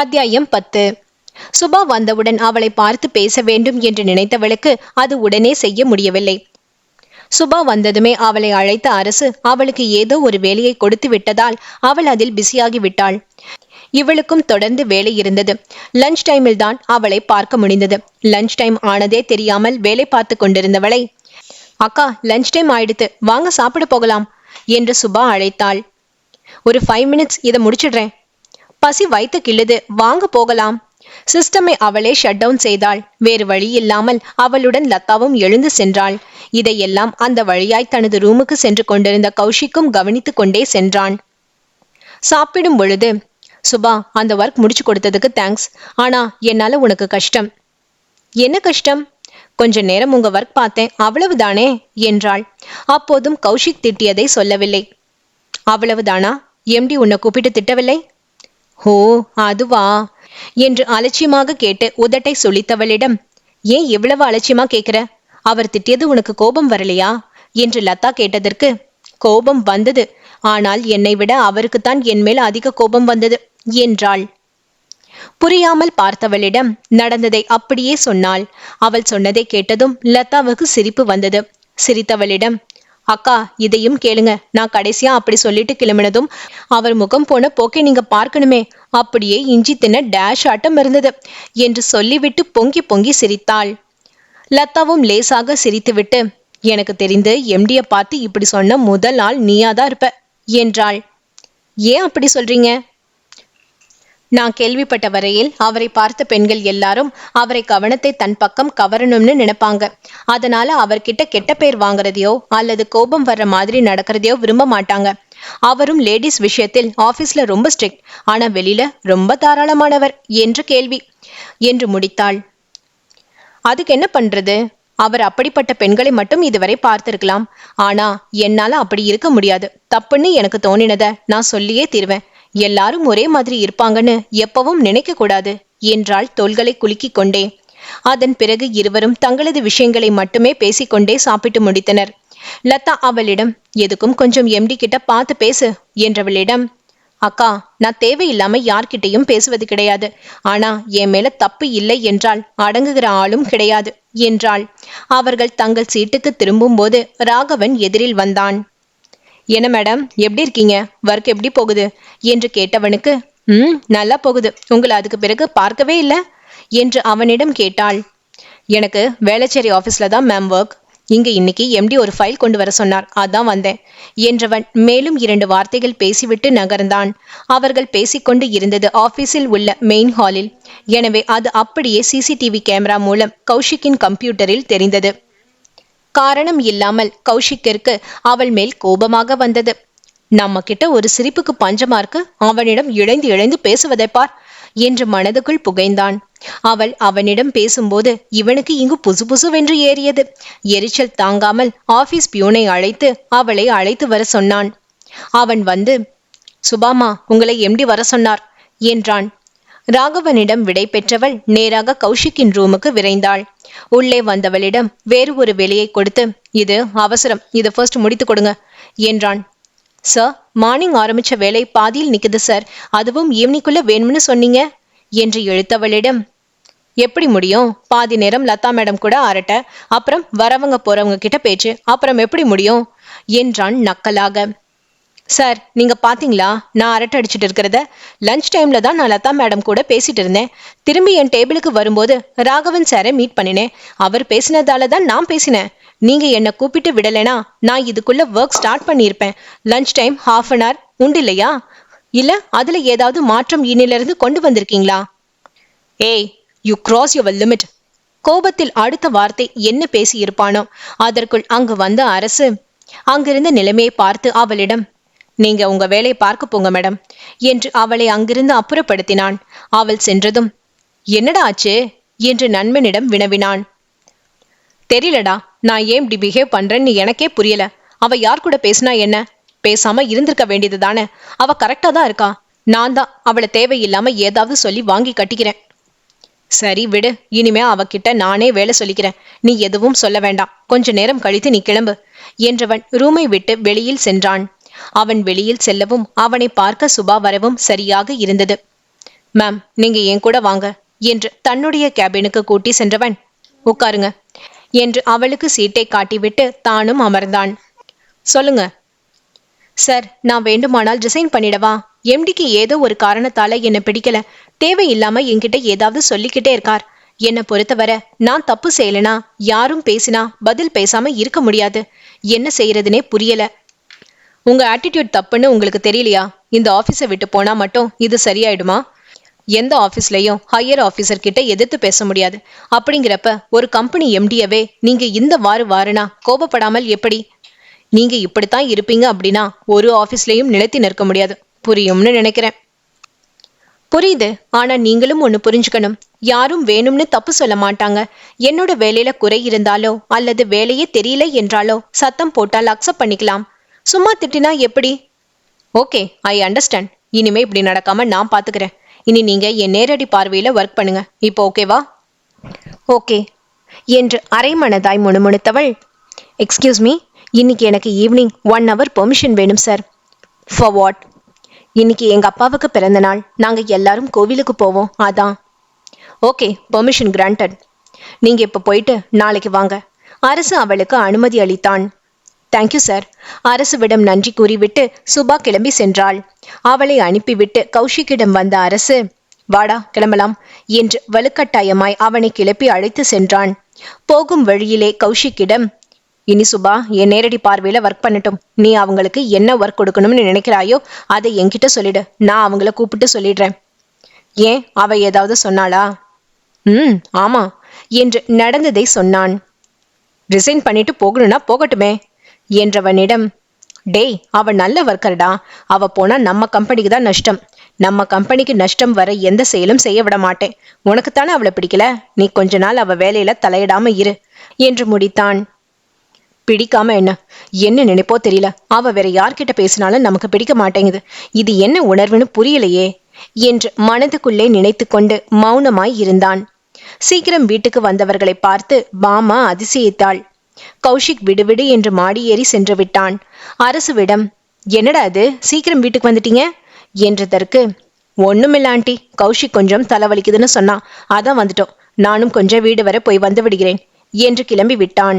அத்தியாயம் பத்து. சுபா வந்தவுடன் அவளை பார்த்து பேச வேண்டும் என்று நினைத்தவளுக்கு அது உடனே செய்ய முடியவில்லை. சுபா வந்ததுமே அவளை அழைத்த அரசு அவளுக்கு ஏதோ ஒரு வேலையை கொடுத்து விட்டதால் அவள் அதில் பிஸியாகி விட்டாள். இவளுக்கும் தொடர்ந்து வேலை இருந்தது. லஞ்ச் டைமில் தான் அவளை பார்க்க முடிந்தது. லஞ்ச் டைம் ஆனதே தெரியாமல் வேலை பார்த்து கொண்டிருந்தவளை அக்கா லஞ்ச் டைம் ஆயிடுத்து வாங்க சாப்பிட போகலாம் என்று சுபா அழைத்தாள். ஒரு ஃபைவ் மினிட்ஸ் இதை முடிச்சிடுறேன். பசி வைத்து கிள்ளுது வாங்க போகலாம். சிஸ்டமை அவளே ஷட் டவுன் செய்தாள். வேறு வழி இல்லாமல் அவளுடன் லதாவும் எழுந்து சென்றாள். இதையெல்லாம் அந்த வழியாய் தனது ரூமுக்கு சென்று கொண்டிருந்த கௌஷிக்கும் கவனித்து கொண்டே சென்றான். சாப்பிடும் பொழுது சுபா அந்த ஒர்க் முடிச்சு கொடுத்ததுக்கு தேங்க்ஸ் ஆனா என்னால உனக்கு கஷ்டம். என்ன கஷ்டம்? கொஞ்ச நேரம் உங்க ஒர்க் பார்த்தேன். அவ்வளவுதானே? என்றாள். அப்போதும் கௌஷிக் திட்டியதை சொல்லவில்லை. அவ்வளவுதானா? எம்டி உன்னை கூப்பிட்டு திட்டவில்லை? ஓ அதுவா? என்று அலட்சியமாக கேட்டு உதட்டை சுளித்தவளிடம் ஏன் இவ்வளவு அலட்சியமா கேக்குற? அவர் திட்டியது உனக்கு கோபம் வரலையா? என்று லதா கேட்டதற்கு கோபம் வந்தது. ஆனால் என்னை விட அவருக்குத்தான் என் மேல் அதிக கோபம் வந்தது என்றாள். புரியாமல் பார்த்தவளிடம் நடந்ததை அப்படியே சொன்னாள். அவள் சொன்னதை கேட்டதும் லதாவுக்கு சிரிப்பு வந்தது. சிரித்தவளிடம் அக்கா இதையும் கேளுங்க. நான் கடைசியா அப்படி சொல்லிட்டு கிளம்பினதும் அவர் முகம் போன போக்கை நீங்க பார்க்கணுமே. அப்படியே இஞ்சி தின்ன டேஷ் ஆட்டம் இருந்தது என்று சொல்லிவிட்டு பொங்கி பொங்கி சிரித்தாள். லதாவும் லேசாக சிரித்துவிட்டு எனக்கு தெரிந்து எம்டிய பார்த்து இப்படி சொன்ன முதல் நாள் நீயாதான் இருப்ப என்றாள். ஏன் அப்படி சொல்றீங்க? நான் கேள்விப்பட்ட வரையில் அவரை பார்த்த பெண்கள் எல்லாரும் அவரை கவனத்தை தன் பக்கம் கவரணும்னு நினைப்பாங்க. அதனால அவர்கிட்ட கெட்ட பேர் வாங்குறதையோ அல்லது கோபம் வர்ற மாதிரி நடக்கிறதையோ விரும்ப மாட்டாங்க. அவரும் லேடிஸ் விஷயத்தில் ஆபீஸ்ல ரொம்ப ஸ்ட்ரிக்ட் ஆனா வெளியில ரொம்ப தாராளமானவர் என்று கேள்வி. என்று முடித்தாள். அதுக்கு என்ன பண்றது? அவர் அப்படிப்பட்ட பெண்களை மட்டும் இதுவரை பார்த்திருக்கலாம். ஆனா என்னால அப்படி இருக்க முடியாது. தப்புன்னு எனக்கு தோணினத நான் சொல்லியே தீருவேன். எல்லாரும் ஒரே மாதிரி இருப்பாங்கன்னு எப்பவும் நினைக்க கூடாது என்றாள் தோள்களை குலுக்கிக் கொண்டே. அதன் பிறகு இருவரும் தங்களது விஷயங்களை மட்டுமே பேசிக்கொண்டே சாப்பிட்டு முடித்தனர். லதா அவளிடம் எதுக்கும் கொஞ்சம் எம்டி கிட்ட பார்த்து பேசு என்றவளிடம் அக்கா நான் தேவையில்லாம யார்கிட்டையும் பேசுவது கிடையாது. ஆனா என் மேல தப்பு இல்லை என்றால் அடங்குகிற ஆளும் கிடையாது என்றாள். அவர்கள் தங்கள் சீட்டுக்கு திரும்பும்போது ராகவன் எதிரில் வந்தான். என்ன மேடம் எப்படி இருக்கீங்க? ஒர்க் எப்படி போகுது? என்று கேட்டவனுக்கு ம் நல்லா போகுது. உங்களை அதுக்கு பிறகு பார்க்கவே இல்லை? என்று அவனிடம் கேட்டாள். எனக்கு வேளச்சேரி ஆஃபீஸில் தான் மேம் ஒர்க் இங்கே இன்னைக்கு எம்டி ஒரு ஃபைல் கொண்டு வர சொன்னார். அதான் வந்தேன். என்றவன் மேலும் இரண்டு வார்த்தைகள் பேசிவிட்டு நகர்ந்தான். அவர்கள் பேசிக்கொண்டு இருந்தது ஆபீஸில் உள்ள மெயின் ஹாலில் எனவே அது அப்படியே சிசிடிவி கேமரா மூலம் கௌஷிக்கின் கம்ப்யூட்டரில் தெரிந்தது. காரணம் இல்லாமல் கௌஷிக்கிற்கு அவள் மேல் கோபமாக வந்தது. நம்ம கிட்ட ஒரு சிரிப்புக்கு பஞ்சமா இருக்கு அவனிடம் இழைந்து இழைந்து பேசுவதை பார் என்று மனதுக்குள் புகைந்தான். அவள் அவனிடம் பேசும்போது இவனுக்கு இங்கு புசு புசுவென்று ஏறியது. எரிச்சல் தாங்காமல் ஆபீஸ் பியூனை அழைத்து அவளை அழைத்து வர சொன்னான். அவன் வந்து சுபாமா உங்களை எம்டி வர சொன்னார்? என்றான். ராகவனிடம் விடை பெற்றவள் நேராக கௌஷிக்கின் ரூமுக்கு விரைந்தாள். உள்ளே வந்தவளிடம் வேறு ஒரு வேலையை கொடுத்து இது அவசரம் இதை ஃபர்ஸ்ட் முடித்து கொடுங்க என்றான். சார் மார்னிங் ஆரம்பிச்ச வேலை பாதியில் நிக்குது சார் அதுவும் ஈவினிங்குள்ள வேணும்னு சொன்னீங்க என்று இழுத்தவளிடம் எப்படி முடியும்? பாதி நேரம் லதா மேடம் கூட அரட்ட அப்புறம் வரவங்க போறவங்க கிட்ட பேச்சு அப்புறம் எப்படி முடியும்? என்றான் நக்கலாக. சார் நீங்க பாத்தீங்களா? நான் அரட்டை அடிச்சிட்டு இருக்கிறத. லஞ்ச் டைம்ல தான் நான் லதா மேடம் கூட பேசிட்டு இருந்தேன். திரும்பி என் டேபிளுக்கு வரும்போது ராகவன் சாரை மீட் பண்ணினேன். அவர் பேசினதால தான் நான் பேசினேன். நீங்க என்னை கூப்பிட்டு விடலைனா நான் இதுக்குள்ள ஒர்க் ஸ்டார்ட் பண்ணியிருப்பேன். Lunch time half an hour உண்டு இல்லையா? இல்ல அதுல ஏதாவது மாற்றம் இன்னிலிருந்து கொண்டு வந்திருக்கீங்களா? ஏய் யூ கிராஸ் யுவர் லிமிட் கோபத்தில் அடுத்த வார்த்தை என்ன பேசியிருப்பானோ அதற்குள் அங்கு வந்த அரசு அங்கிருந்த நிலைமையை பார்த்து அவளிடம் நீங்க உங்க வேலையை பார்க்க போங்க மேடம் என்று அவளை அங்கிருந்து அப்புறப்படுத்தினான். அவள் சென்றதும் என்னடா ஆச்சு? என்று நண்பனிடம் வினவினான். தெரியலடா நான் ஏன் இப்படி பிஹேவ் பண்றேன்னு எனக்கே புரியல. அவ யார் கூட பேசினா என்ன? பேசாம இருந்திருக்க வேண்டியது தானே. அவ கரெக்டா தான் இருக்கா? நான் தான் அவளை தேவையில்லாம ஏதாவது சொல்லி வாங்கி கட்டிக்கிறேன். சரி விடு இனிமே அவகிட்ட நானே வேலை சொல்லிக்கிறேன். நீ எதுவும் சொல்ல வேண்டாம். கொஞ்ச நேரம் கழித்து நீ கிளம்பு என்றவன் ரூமை விட்டு வெளியில் சென்றான். அவன் வெளியில் செல்லவும் அவனை பார்க்க சுபா வரவும் சரியாக இருந்தது. மேம் நீங்க என் கூட வாங்க என்று தன்னுடைய கேபினுக்கு கூட்டி சென்றவன். உட்காருங்க என்று அவளுக்கு சீட்டை காட்டிவிட்டு தானும் அமர்ந்தான். சொல்லுங்க. சார் நான் வேண்டுமானால் ரிசைன் பண்ணிடவா? எம்டிக்கு ஏதோ ஒரு காரணத்தால என்ன பிடிக்கல. தேவையில்லாம என்கிட்ட ஏதாவது சொல்லிக்கிட்டே இருக்கார். என்னை பொறுத்தவரை நான் தப்பு செய்யலனா யாரும் பேசினா பதில் பேசாம இருக்க முடியாது. என்ன செய்யறதுனே புரியல. உங்க ஆட்டிடியூட் தப்புன்னு உங்களுக்கு தெரியலையா? இந்த ஆஃபீஸை விட்டு போனா மட்டும் இது சரியாயிடுமா? எந்த ஆபீஸ்லயும் ஹையர் ஆஃபீஸர் கிட்ட எதிர்த்து பேச முடியாது. அப்படிங்கிறப்ப ஒரு கம்பெனி எம்டியவே நீங்க இந்த வாரு வாருனா கோபப்படாமல் எப்படி? நீங்க இப்படித்தான் இருப்பீங்க அப்படின்னா ஒரு ஆஃபீஸ்லயும் நிலைத்து நிற்க முடியாது. புரியும்னு நினைக்கிறேன். புரியுது. ஆனா நீங்களும் ஒன்னு புரிஞ்சுக்கணும். யாரும் வேணும்னு தப்பு சொல்ல மாட்டாங்க. என்னோட வேலையில குறை இருந்தாலோ அல்லது வேலையே தெரியல என்றாலோ சத்தம் போட்டால் அக்செப்ட் பண்ணிக்கலாம். சும்மா திட்டினா எப்படி? ஓகே ஐ அண்டர்ஸ்டாண்ட் இனிமே இப்படி நடக்காம நான் பாத்துக்கிறேன். இனி நீங்க என் நேரடி பார்வையில ஒர்க் பண்ணுங்க. இப்போ ஓகேவா ஓகே என்று அரைமனதாய் முணுமுணுத்தவள் எக்ஸ்கியூஸ் மீ இன்னைக்கு எனக்கு ஈவினிங் ஒன் ஹவர் பெர்மிஷன் வேணும் சார் ஃபார் வாட் இன்னைக்கு எங்க அப்பாவுக்கு பிறந்த நாள். நாங்க எல்லாரும் கோவிலுக்கு போவோம். அதான். ஓகே பெர்மிஷன் கிராண்டட் நீங்க இப்ப போயிட்டு நாளைக்கு வாங்க. அரசு அவளுக்கு அனுமதி அளித்தான். தேங்க்யூ சார் அரசுவிடம் நன்றி கூறிவிட்டு சுபா கிளம்பி சென்றாள். அவளை அனுப்பிவிட்டு கௌஷிக்கிடம் வந்த அரசு வாடா கிளம்பலாம் என்று வலுக்கட்டாயமாய் அவனை கிளப்பி அழைத்து சென்றான். போகும் வழியிலே கௌஷிக்கிடம் இனி சுபா என் நேரடி பார்வையில ஒர்க் பண்ணட்டும். நீ அவங்களுக்கு என்ன ஒர்க் கொடுக்கணும்னு நினைக்கிறாயோ அதை என்கிட்ட சொல்லிடு. நான் அவங்கள கூப்பிட்டு சொல்லிடுறேன். ஏன்? அவ ஏதாவது சொன்னாளா? ம் ஆமா என்று நடந்ததை சொன்னான். ரிசைன் பண்ணிட்டு போகணும்னா போகட்டுமே என்றவனிடம் டேய் அவ நல்ல ஒர்க்கர்டா அவ போனா நம்ம கம்பெனிக்கு தான் நஷ்டம். நம்ம கம்பெனிக்கு நஷ்டம் வர எந்த செயலும் செய்ய விட மாட்டேன். உனக்குத்தானே அவளை பிடிக்கல? நீ கொஞ்ச நாள் அவ வேலையில தலையிடாம இரு என்று முடித்தான். பிடிக்காம என்ன? என்ன நினைப்போ தெரியல. அவ வேற யார்கிட்ட பேசினாலும் நமக்கு பிடிக்க மாட்டேங்குது. இது என்ன உணர்வுன்னு புரியலையே என்று மனதுக்குள்ளே நினைத்து கொண்டு மௌனமாய் இருந்தான். சீக்கிரம் வீட்டுக்கு வந்தவர்களை பார்த்து பாமா அதிசயித்தாள். கௌஷிக் விடுவிடு என்று மாடி ஏறி சென்று விட்டான். அரசுவிடம் என்னடா அது சீக்கிரம் வீட்டுக்கு வந்துட்டீங்க? என்றதற்கு ஒண்ணுமில்லாண்டி கௌஷிக் கொஞ்சம் தலைவலிக்குதுன்னு சொன்னான் அதான் வந்துட்டோம். நானும் கொஞ்சம் வீடு வரை போய் வந்து விடுகிறேன் என்று கிளம்பி விட்டான்.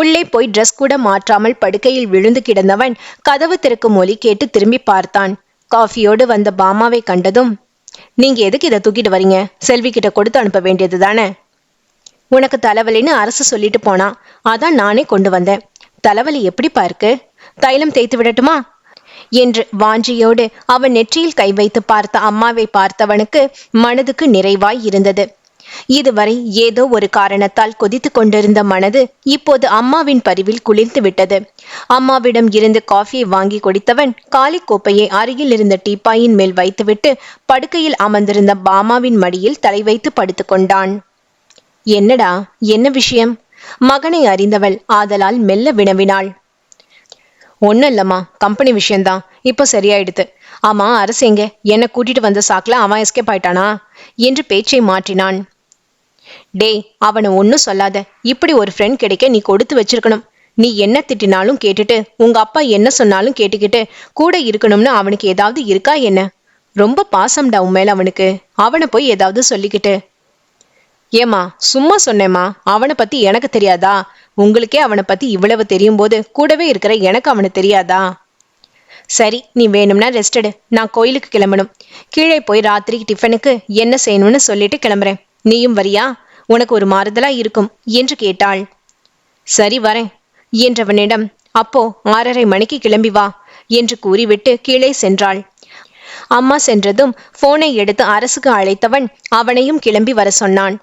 உள்ளே போய் ட்ரெஸ் கூட மாற்றாமல் படுக்கையில் விழுந்து கிடந்தவன் கதவு திறக்கும் ஒலி கேட்டு திரும்பி பார்த்தான். காஃபியோடு வந்த பாமாவை கண்டதும் நீங்க எதுக்கு இதை தூக்கிட்டு வரீங்க? செல்வி கிட்ட கொடுத்து அனுப்ப வேண்டியது தானே உனக்கு தலைவலின்னு அரசு சொல்லிட்டு போனா. அதான் நானே கொண்டு வந்தேன். தலைவலி எப்படி பார்க்கு? தைலம் தேய்த்து விடட்டுமா? என்று வாஞ்சியோடு அவன் நெற்றியில் கை வைத்து பார்த்த அம்மாவை பார்த்தவனுக்கு மனதுக்கு நிறைவாய் இருந்தது. இதுவரை ஏதோ ஒரு காரணத்தால் கொதித்து கொண்டிருந்த மனது இப்போது அம்மாவின் பரிவில் குளிர்ந்து விட்டது. அம்மாவிடம் இருந்து காஃபியை வாங்கி குடித்தவன் காலி கோப்பையை அருகில் இருந்த டீப்பாயின் மேல் வைத்துவிட்டு படுக்கையில் அமர்ந்திருந்த பாமாவின் மடியில் தலை வைத்து படுத்துக்கொண்டான் என்னடா? என்ன விஷயம்? மகனை அறிந்தவள் ஆதலால் மெல்ல வினவினாள். ஒன்றும் இல்லம்மா கம்பெனி விஷயம்தான் இப்போ சரியாயிடுது ஆமா அரசு எங்க? என்னை கூட்டிட்டு வந்த சாக்கில் அவன் எஸ்கேப் ஆயிட்டானா? என்று பேச்சை மாற்றினான். டேய் அவனை ஒன்றும் சொல்லாத. இப்படி ஒரு ஃப்ரெண்ட் கிடைக்க நீ கொடுத்து வச்சிருக்கணும். நீ என்ன திட்டினாலும் கேட்டுட்டு உங்க அப்பா என்ன சொன்னாலும் கேட்டுக்கிட்டு கூட இருக்கணும்னு அவனுக்கு ஏதாவது இருக்கா என்ன? ரொம்ப பாசம்டா உன் மேல அவனுக்கு. அவனை போய் ஏதாவது சொல்லிக்கிட்டு. ஏமா சும்மா சொன்னேம்மா அவனை பத்தி எனக்கு தெரியாதா? உங்களுக்கே அவனை பத்தி இவ்வளவு தெரியும் போது கூடவே இருக்கிற எனக்கு அவனை தெரியாதா? சரி நீ வேணும்னா ரெஸ்ட் எடு. நான் கோயிலுக்கு கிளம்பணும். கீழே போய் ராத்திரி டிஃபனுக்கு என்ன செய்யணும்னு சொல்லிட்டு கிளம்புறேன். நீயும் வரியா? உனக்கு ஒரு மாறுதலா இருக்கும் என்று கேட்டாள். சரி வரேன் என்றவனிடம் அப்போ ஆறரை மணிக்கு கிளம்பி வா என்று கூறிவிட்டு கீழே சென்றாள். அம்மா சென்றதும் போனை எடுத்து அரசுக்கு அழைத்தவன் அவனையும் கிளம்பி வர சொன்னான்.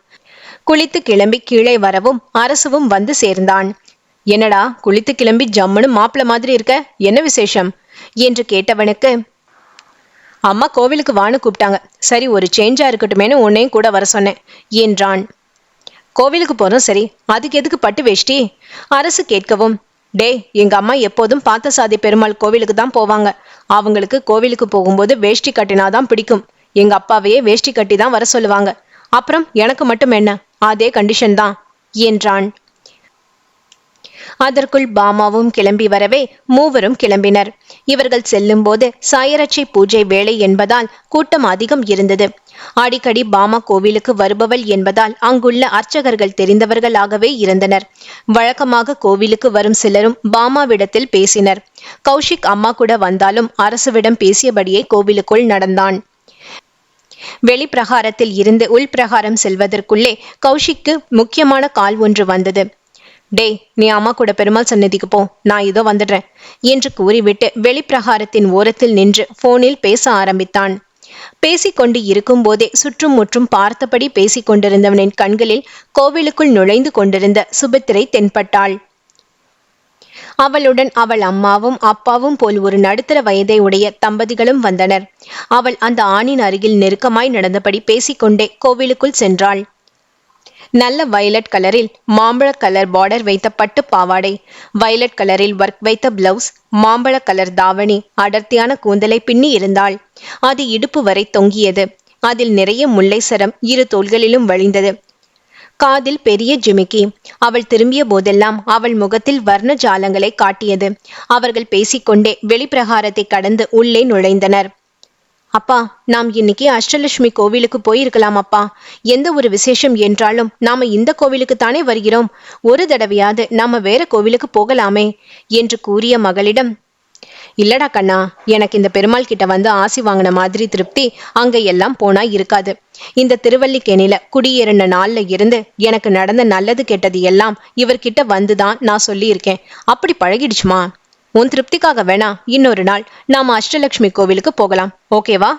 குளித்து கிளம்பி கீழே வரவும் அரசுவும் வந்து சேர்ந்தான். என்னடா குளித்து கிளம்பி ஜம்முன்னு மாப்பிள்ள மாதிரி இருக்க? என்ன விசேஷம்? என்று கேட்டவனுக்கு அம்மா கோவிலுக்கு வான்னு கூப்பிட்டாங்க. சரி ஒரு சேஞ்சா இருக்கட்டுமேனு உன்னையும் கூட வர சொன்னேன் என்றான். கோவிலுக்கு போறோம் சரி. அதுக்கு எதுக்கு பட்டு வேஷ்டி? அரசு கேட்கவும் டேய் எங்க அம்மா எப்போதும் பார்த்தசாதி பெருமாள் கோவிலுக்கு தான் போவாங்க. அவங்களுக்கு கோவிலுக்கு போகும்போது வேஷ்டி கட்டினாதான் பிடிக்கும். எங்க அப்பாவையே வேஷ்டி கட்டி தான் வர சொல்லுவாங்க. அப்புறம் எனக்கு மட்டும் என்ன? அதே கண்டிஷன் தான் என்றான். அதற்குள் பாமாவும் கிளம்பி வரவே மூவரும் கிளம்பினர். இவர்கள் செல்லும்போது சாயரட்சை பூஜை வேலை என்பதால் கூட்டம் அதிகம் இருந்தது. அடிக்கடி பாமா கோவிலுக்கு வருபவள் என்பதால் அங்குள்ள அர்ச்சகர்கள் தெரிந்தவர்களாகவே இருந்தனர். வழக்கமாக கோவிலுக்கு வரும் சிலரும் பாமாவிடத்தில் பேசினர். கௌஷிக் அம்மா கூட வந்தாலும் அரசுவிடம் பேசியபடியே கோவிலுக்குள் நடந்தான். வெளிப்பிரகாரத்தில் இருந்து உள்பிரகாரம் செல்வதற்குள்ளே கௌஷிக்கு முக்கியமான கால் ஒன்று வந்தது. டே நீ அம்மா கூட பெருமாள் சன்னதிக்கு போ. நான் இதோ வந்துடுறேன் என்று கூறிவிட்டு வெளிப்பிரகாரத்தின் ஓரத்தில் நின்று போனில் பேச ஆரம்பித்தான். பேசிக்கொண்டு இருக்கும்போதே சுற்றும் முற்றும் பார்த்தபடி பேசிக் கொண்டிருந்தவனின் கண்களில் கோவிலுக்குள் நுழைந்து கொண்டிருந்த சுபத்திரை தென்பட்டாள். அவளுடன் அவள் அம்மாவும் அப்பாவும் போல் ஒரு நடுத்தர வயதை உடைய தம்பதிகளும் வந்தனர். அவள் அந்த ஆணின் அருகில் நெருக்கமாய் நடந்தபடி பேசிக்கொண்டே கோவிலுக்குள் சென்றாள். நல்ல வயலட் கலரில் மாம்பழ கலர் பார்டர் வைத்த பட்டு பாவாடை வயலட் கலரில் ஒர்க் வைத்த பிளவுஸ் மாம்பழ கலர் தாவணி அடர்த்தியான கூந்தலை பின்னி இருந்தாள். அது இடுப்பு வரை தொங்கியது. அதில் நிறைய முல்லை சரம் இரு தோள்களிலும் வழிந்தது. காதில் பெரிய ஜிமிக்கி. அவள் திரும்பிய போதெல்லாம் அவள் முகத்தில் வர்ண ஜாலங்களை காட்டியது. அவர்கள் பேசிக்கொண்டே வெளிப்பிரகாரத்தை கடந்து உள்ளே நுழைந்தனர். அப்பா நாம் இன்னைக்கு அஷ்டலட்சுமி கோவிலுக்கு போயிருக்கலாம் அப்பா. எந்த ஒரு விசேஷம் என்றாலும் நாம இந்த கோவிலுக்கு தானே வருகிறோம். ஒரு தடவையாவது நாம வேற கோவிலுக்கு போகலாமே என்று கூறிய மகளிடம் இல்லடா கண்ணா எனக்கு இந்த பெருமாள் கிட்ட வந்து ஆசி வாங்கின மாதிரி திருப்தி அங்க எல்லாம் போனா இருக்காது. இந்த திருவல்லிக்கேணில குடியேறின நாள்ல இருந்து எனக்கு நடந்த நல்லது கெட்டது எல்லாம் இவர்கிட்ட வந்துதான் நான் சொல்லியிருக்கேன். அப்படி பழகிடுச்சுமா? உன் திருப்திக்காக வேணா இன்னொரு நாள் நாம அஷ்டலட்சுமி கோவிலுக்கு போகலாம் ஓகேவா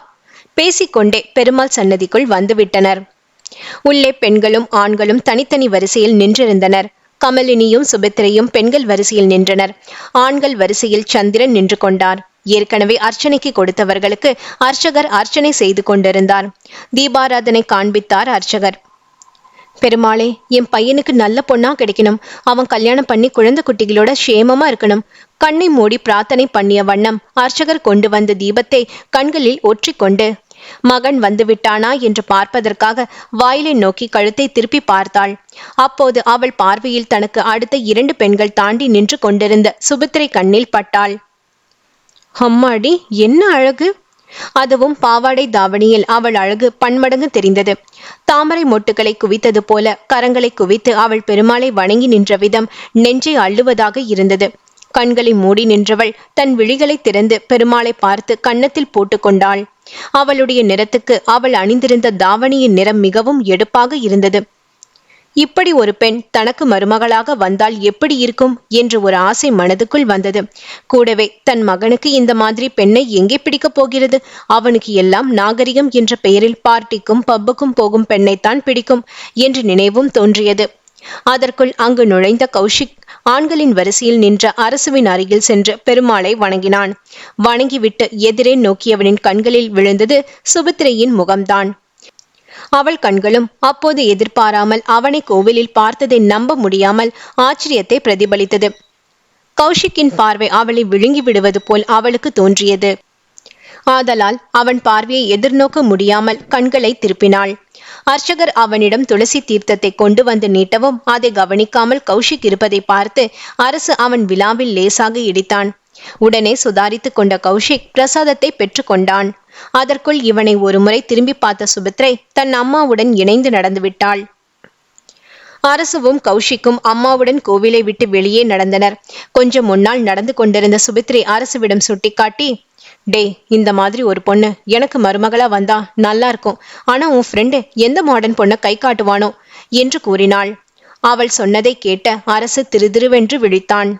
பேசிக்கொண்டே பெருமாள் சன்னதிக்குள் வந்து விட்டனர். உள்ளே பெண்களும் ஆண்களும் தனித்தனி வரிசையில் நின்றிருந்தனர். கமலினியும் சுபத்திரையும் பெண்கள் வரிசையில் நின்றனர். ஆண்கள் வரிசையில் சந்திரன் நின்று கொண்டார். ஏற்கனவே அர்ச்சனைக்கு கொடுத்தவர்களுக்கு அர்ச்சகர் அர்ச்சனை செய்து கொண்டிருந்தார். தீபாராதனை காண்பித்தார் அர்ச்சகர். பெருமாளே என் பையனுக்கு நல்ல பொண்ணா கிடைக்கணும். அவன் கல்யாணம் பண்ணி குழந்தை குட்டிகளோட சேமமா இருக்கணும். கண்ணை மூடி பிரார்த்தனை பண்ணிய வண்ணம் அர்ச்சகர் கொண்டு வந்த தீபத்தை கண்களில் ஒற்றிக்கொண்டு மகன் வந்துவிட்டானா என்று பார்ப்பதற்காக வாயிலை நோக்கி கழுத்தை திருப்பி பார்த்தாள். அப்போது அவள் பார்வையில் தனக்கு அடுத்த இரண்டு பெண்கள் தாண்டி நின்று கொண்டிருந்த சுபித்திரை கண்ணில் பட்டாள். அம்மாடி என்ன அழகு? அதுவும் பாவாடை தாவணியில் அவள் அழகு பன்மடங்கு தெரிந்தது. தாமரை மொட்டுகளை குவித்தது போல கரங்களை குவித்து அவள் பெருமாளை வணங்கி நின்ற விதம் நெஞ்சை அள்ளுவதாக இருந்தது. கண்களை மூடி நின்றவள் தன் விழிகளை திறந்து பெருமாளை பார்த்து கன்னத்தில் போட்டுக்கொண்டாள். அவளுடைய நிறத்துக்கு அவள் அணிந்திருந்த தாவணியின் நிறம் மிகவும் எடுப்பாக இருந்தது. இப்படி ஒரு பெண் தனக்கு மருமகளாக வந்தால் எப்படி இருக்கும் என்று ஒரு ஆசை மனதுக்குள் வந்தது. கூடவே தன் மகனுக்கு இந்த மாதிரி பெண்ணை எங்கே பிடிக்கப் போகிறது? அவனுக்கு எல்லாம் நாகரிகம் என்ற பெயரில் பார்ட்டிக்கும் பப்புக்கும் போகும் பெண்ணைத்தான் பிடிக்கும் என்று நினைவும் தோன்றியது. அதற்குள் அங்கு நுழைந்த கௌஷிக் ஆண்களின் வரிசையில் நின்ற அரசுவின் அருகில் சென்று பெருமாளை வணங்கினான். வணங்கிவிட்டு எதிரே நோக்கியவனின் கண்களில் விழுந்தது சுபத்திரையின் முகம்தான். அவள் கண்களும் அப்போது எதிர்பாராமல் அவனை கோவிலில் பார்த்ததை நம்ப முடியாமல் ஆச்சரியத்தை பிரதிபலித்தது. கௌஷிக்கின் பார்வை அவளை விழுங்கி விடுவது போல் அவளுக்கு தோன்றியது. ஆதலால் அவன் பார்வையை எதிர்நோக்க முடியாமல் கண்களை திருப்பினாள். அர்ச்சகர் அவனிடம் துளசி தீர்த்தத்தை கொண்டு வந்து நீட்டவும் அதை கவனிக்காமல் கௌஷிக் இருப்பதை பார்த்து அரசு அவன் விழாவில் லேசாக இடித்தான். உடனே சுதாரித்து கொண்ட கௌஷிக் பிரசாதத்தை பெற்றுக்கொண்டான் அதற்குள் இவனை ஒருமுறை திரும்பி பார்த்த சுபித்ரை தன் அம்மாவுடன் இணைந்து நடந்துவிட்டாள் அரசுவும் கௌஷிக்கும் அம்மாவுடன் கோவிலை விட்டு வெளியே நடந்தனர். கொஞ்சம் முன்னால் நடந்து கொண்டிருந்த சுபித்ரி அரசுவிடம் சுட்டிக்காட்டி டேய் இந்த மாதிரி ஒரு பொண்ணு எனக்கு மருமகளா வந்தா நல்லா இருக்கும். ஆனா உன் ஃப்ரெண்டு எந்த மாடர்ன் பொண்ணை கை காட்டுவானோ? என்று கூறினாள். அவள் சொன்னதை கேட்ட அரசு திருதிருவென்று விழித்தான்.